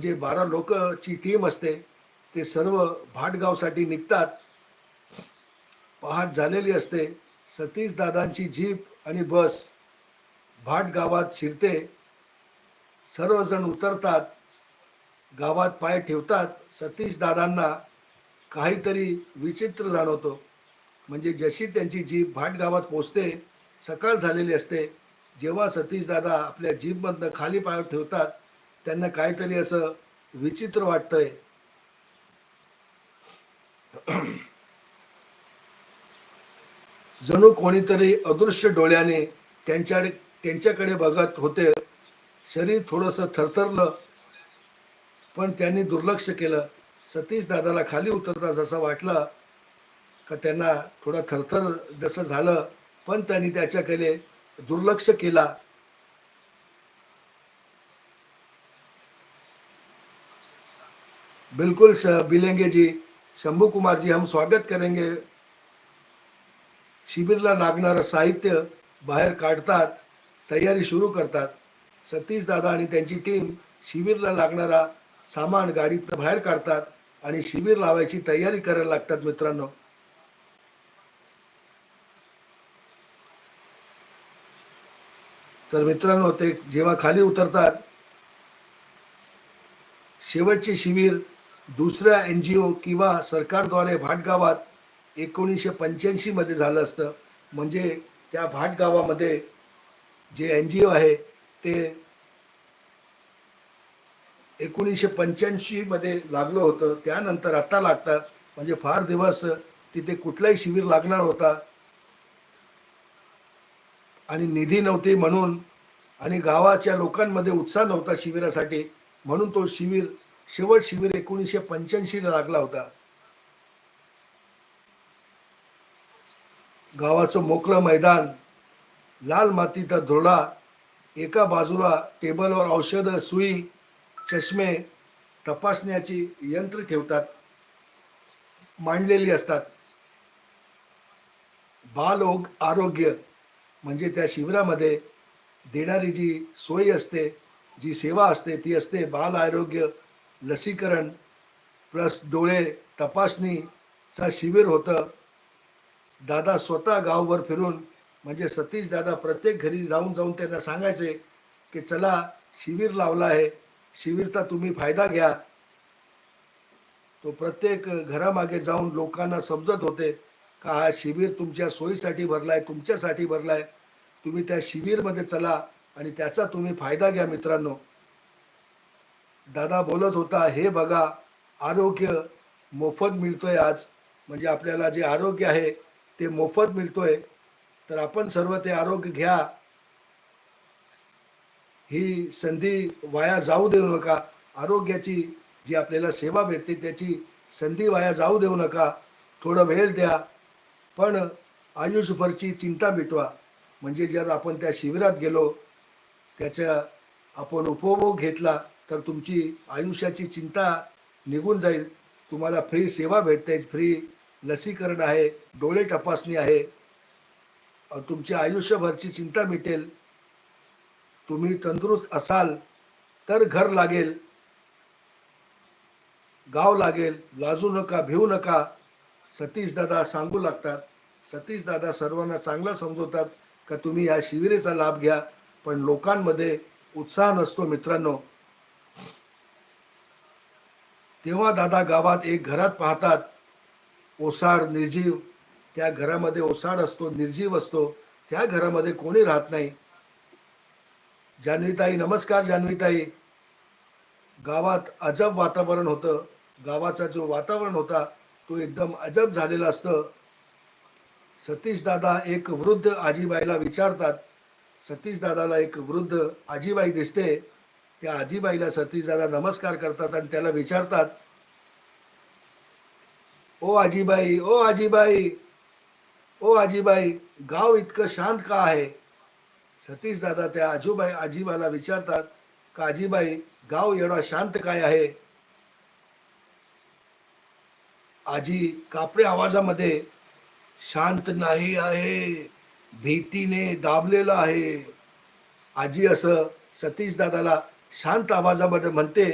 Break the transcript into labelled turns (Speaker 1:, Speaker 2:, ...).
Speaker 1: जे बारा लोकची टीम असते ते सर्व भाटगावसाठी निघतात. पहाट झालेली असते. सतीश दादांची जीप आणि बस भाट गावात शिरते. सर्वजण उतरतात. गावात पाय ठेवतात. सतीश दादांना काहीतरी विचित्र जाणवतो. म्हणजे जशी त्यांची जीप भाट गावात पोचते सकाळ झालेली असते. जेव्हा सतीश दादा आपल्या जीपमधनं खाली पाय ठेवतात त्यांना काहीतरी असं विचित्र वाटतंय. जणू कोणीतरी अदृश्य डोळ्याने त्यांच्या त्यांच्याकडे बघत होते. शरीर थोडंसं थरथरलं पण त्यांनी दुर्लक्ष केलं. सतीश दादाला खाली उतरता जसं वाटलं का त्यांना थोडा थरथर जसं झालं पण त्यांनी त्याच्याकडे दुर्लक्ष केला. बिल्कुल मिलेंगे जी। शंभू कुमार जी हम स्वागत करेंगे। शिबिरला लागणारं साहित्य बाहेर काढतात तयारी सुरू करतात. सतीश दादा आणि त्यांची टीम शिबिरला लागणारा सामान गाडीतनं बाहेर काढतात आणि शिबिर लावायची तयारी करायला लागतात मित्रांनो. तर मित्रांनो ते जेव्हा खाली उतरतात शेवटचे शिबिर दुसऱ्या एन जी ओ किंवा सरकारद्वारे भाटगावात एकोणीसशे पंच्याऐंशी मध्ये झालं असतं. म्हणजे त्या भाटगावामध्ये जे एन जी ओ आहे ते एकोणीसशे पंच्याऐंशी मध्ये लागलं होतं. त्यानंतर आत्ता लागतात. म्हणजे फार दिवस तिथे कुठलाही शिबिर लागणार होता. आणि निधी नव्हती म्हणून आणि गावाच्या लोकांमध्ये उत्साह नव्हता शिबिरासाठी. म्हणून तो शिबिर शेवट शिबिर एकोणीसशे पंच्याऐंशी ला लागला होता. गावाचं मोकळं मैदान लाल मातीचा धुरळा एका बाजूला टेबलवर औषधं सुई चष्मे तपासण्याची यंत्र ठेवतात मांडलेली असतात. बालोग आरोग्य म्हणजे त्या शिबिरामध्ये देणारी जी सोय असते जी सेवा असते ती असते बाल आरोग्य लसीकरण प्लस डोळे तपासणीचा शिबिर होतं. दादा स्वतः गावभर फिरून म्हणजे सतीश दादा प्रत्येक घरी जाऊन जाऊन त्यांना सांगायचे की चला शिबिर लावला आहे शिबिरचा तुम्ही फायदा घ्या. तो प्रत्येक घरामागे जाऊन लोकांना समजत होते का हा शिबिर तुमच्या सोयीसाठी भरलाय तुमच्यासाठी भरलाय. तुम्ही त्या शिबिरमध्ये चला आणि त्याचा तुम्ही फायदा घ्या मित्रांनो. दादा बोलत होता हे बघा आरोग्य मोफत मिळतोय आज. म्हणजे आपल्याला जे आरोग्य आहे ते मोफत मिळतोय. तर आपण सर्व ते आरोग्य घ्या. ही संधी वाया जाऊ देऊ नका. आरोग्याची जी आपल्याला सेवा भेटते त्याची संधी वाया जाऊ देऊ नका. थोडं वेळ द्या. पण आयुष्यभरची चिंता मिटवा. म्हणजे जर आपण त्या शिबिरात गेलो त्याचा आपण उपभोग घेतला तर तुमची आयुष्याची चिंता निघून जाईल. तुम्हाला फ्री सेवा भेटते. फ्री लसीकरण आहे. डोळे तपासणी आहे. तुमची आयुष्यभरची चिंता मिटेल. तुम्ही तंदुरुस्त असाल तर घर लागेल. गाव लागेल. लाजू नका भिवू नका. सतीश दादा सांगू लागतात. सतीश दादा सर्वांना चांगलं समजवतात का तुम्ही या शिबिरेचा लाभ घ्या. पण लोकांमध्ये उत्साह नसतो मित्रांनो. तेव्हा दादा गावात एक घरात पाहतात ओसाड निर्जीव. त्या घरामध्ये ओसाड असतो निर्जीव असतो. त्या घरामध्ये कोणी राहत नाही. जान्हवीताई नमस्कार जान्हवीताई. गावात अजब वातावरण होतं. गावाचा जो वातावरण होता तो एकदम अजब झालेला असतं. सतीश दादा एक वृद्ध आजीबाईला विचारतात. सतीश दादाला एक वृद्ध आजीबाई दिसते. त्या आजीबाईला सतीश दादा नमस्कार करतात आणि त्याला विचारतात ओ आजीबाई ओ आजीबाई ओ आजीबाई गाव इतकं शांत का आहे? सतीश दादा त्या आजूबाई आजीबाला विचारतात का आजीबाई गाव एवढा शांत काय आहे? आजी कापडे आवाजामध्ये शांत नाही आहे भीतीने दाबलेलं आहे. आजी असं सतीश दादाला शांत आवाजामध्ये म्हणते